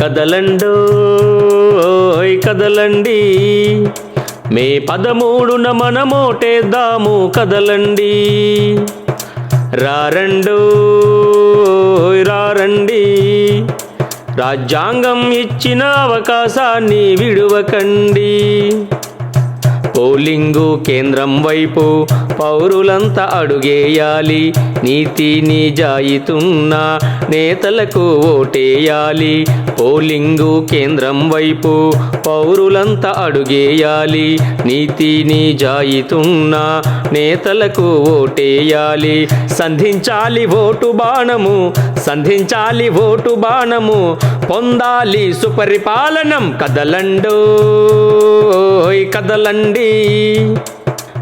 కదలండో కదలండి. మే పదమూడున మనమోటేద్దాము కదలండి. రారండు రారండి. రాజ్యాంగం ఇచ్చిన అవకాశాన్ని విడువకండి. పోలింగు కేంద్రం వైపు పౌరులంతా అడుగేయాలి. నీతి నిజాయితున్న నేతలకు ఓటేయాలి. పోలింగు కేంద్రం వైపు పౌరులంతా అడుగేయాలి నీతి నిజాయితున్న నేతలకు ఓటేయాలి. సంధించాలి ఓటు బాణము సంధించాలి ఓటు బాణము పొందాలి సుపరిపాలనం కదలండు కదలండి.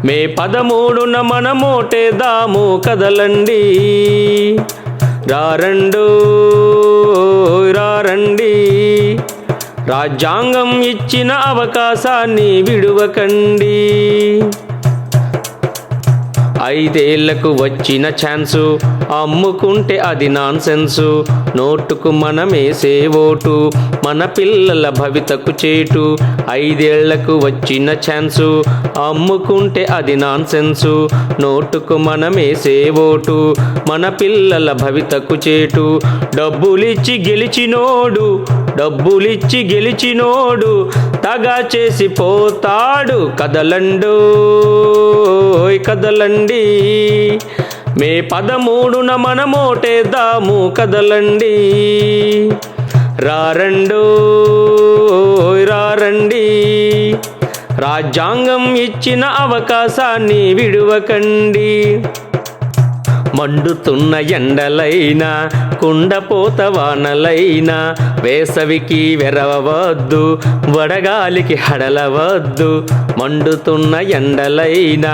మే పదమూడున మనమోటేదాము కదలండి. రారండు రారండి. రాజ్యాంగం ఇచ్చిన అవకాశాన్ని విడువకండి. ఐదేళ్ళకు వచ్చిన ఛాన్సు అమ్ముకుంటే అది నాన్ సెన్సు నోటుకు మనమేసే ఓటు మన పిల్లల భవితకు చేటు. ఐదేళ్ళకు వచ్చిన ఛాన్సు అమ్ముకుంటే అది నాన్ సెన్సు నోటుకు మనమేసే ఓటు మన పిల్లల భవితకు చేటు. డబ్బులిచ్చి గెలిచినోడు డబ్బులిచ్చి గెలిచినోడు తగా చేసి పోతాడు కదలండో. కదలండి మే పదమూడున మనమోటేద్దాము కదలండి. రారండు రారండి రాజ్యాంగం ఇచ్చిన అవకాశాన్ని విడువకండి. మండుతున్న ఎండలైనా కుండపోత వానలైనా వేసవికి వెరవవద్దు వడగాలికి హడలవద్దు. మండుతున్న ఎండలైనా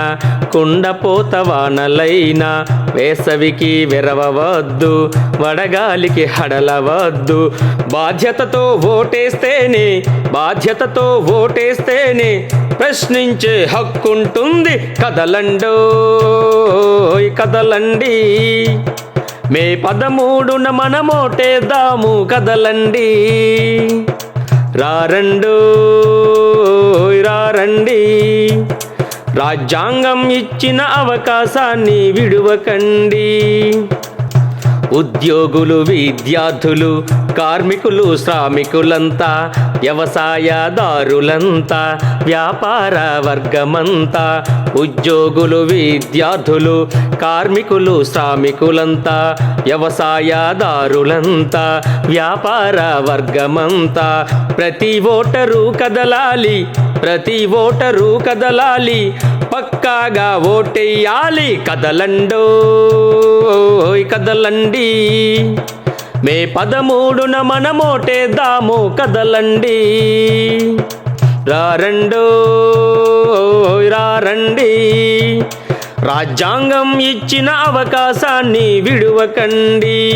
కుండపోత వానలైనా వేసవికి వెరవవద్దు వడగాలికి హడలవద్దు. బాధ్యతతో ఓటేస్తేనే బాధ్యతతో ఓటేస్తేనే ప్రశ్నించే హక్కుంటుంది కదలండో కదలండి. మే పదమూడున మనమోటేద్దాము కదలండి. రారండు రారండి. రాజ్యాంగం ఇచ్చిన అవకాశాన్ని విడువకండి. ఉద్యోగులు విద్యార్థులు కార్మికులు శ్రామికులంతా వ్యవసాయదారులంతా వ్యాపార వర్గమంతా ఉద్యోగులు విద్యార్థులు కార్మికులు శ్రామికులంతా వ్యవసాయదారులంతా వ్యాపార వర్గమంతా. ప్రతి ఓటరు కదలాలి ప్రతి ఓటరు కదలాలి పక్కాగా ఓటేయాలి కదలండో. కదలండి. మే పదమూడున మనమోటేద్దాము కదలండి. రారండో. రారండి. రాజ్యాంగం ఇచ్చిన అవకాశాన్ని విడువకండి.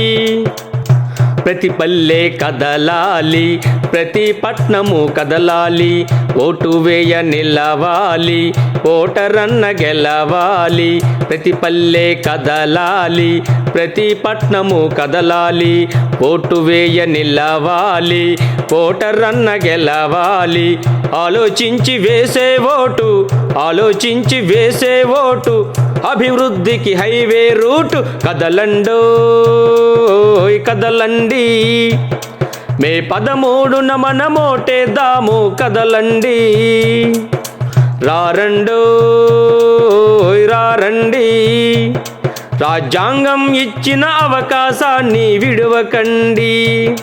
ప్రతి పల్లె కదలాలి ప్రతి పట్నము కదలాలి ఓటు వేయ నిలవాలి ఓటరన్న గెలవాలి ప్రతి పల్లె కదలాలి ప్రతి పట్నము కదలాలి ఓటు వేయ నిలవాలి ఓటరన్న గెలవాలి. ఆలోచించి వేసే ఓటు ఆలోచించి వేసే ఓటు అభివృద్ధికి హైవే రూటు కదలండో కదలండి. మే పదమూడున మనమోటేద్దాము కదలండి. రారండు రారండి. రాజ్యాంగం ఇచ్చిన అవకాశాన్ని విడువకండి.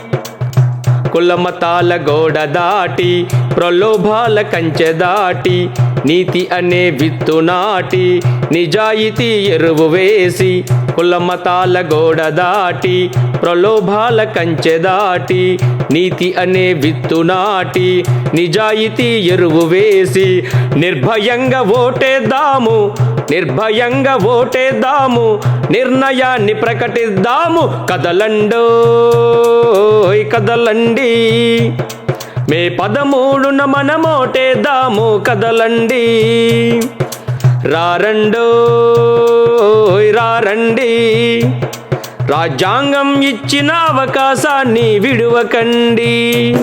కులమతాల గోడ దాటి ప్రలోభాల కంచె దాటి నీతి అనే విత్తు నాటి నిజాయితీ ఎరువు వేసి కులమతాల గోడ దాటి ప్రలోభాల కంచె దాటి నీతి అనే విత్తు నాటి నిజాయితీ ఎరువు వేసి నిర్భయంగా ఓటేద్దాము నిర్భయంగా ఓటేద్దాము నిర్ణయాన్ని ప్రకటిద్దాము కదలండో కదలండి. మే పదమూడున మనమోటేద్దాము కదలండి. రారండో రారండి. రాజ్యాంగం ఇచ్చిన అవకాశాన్ని విడువకండి.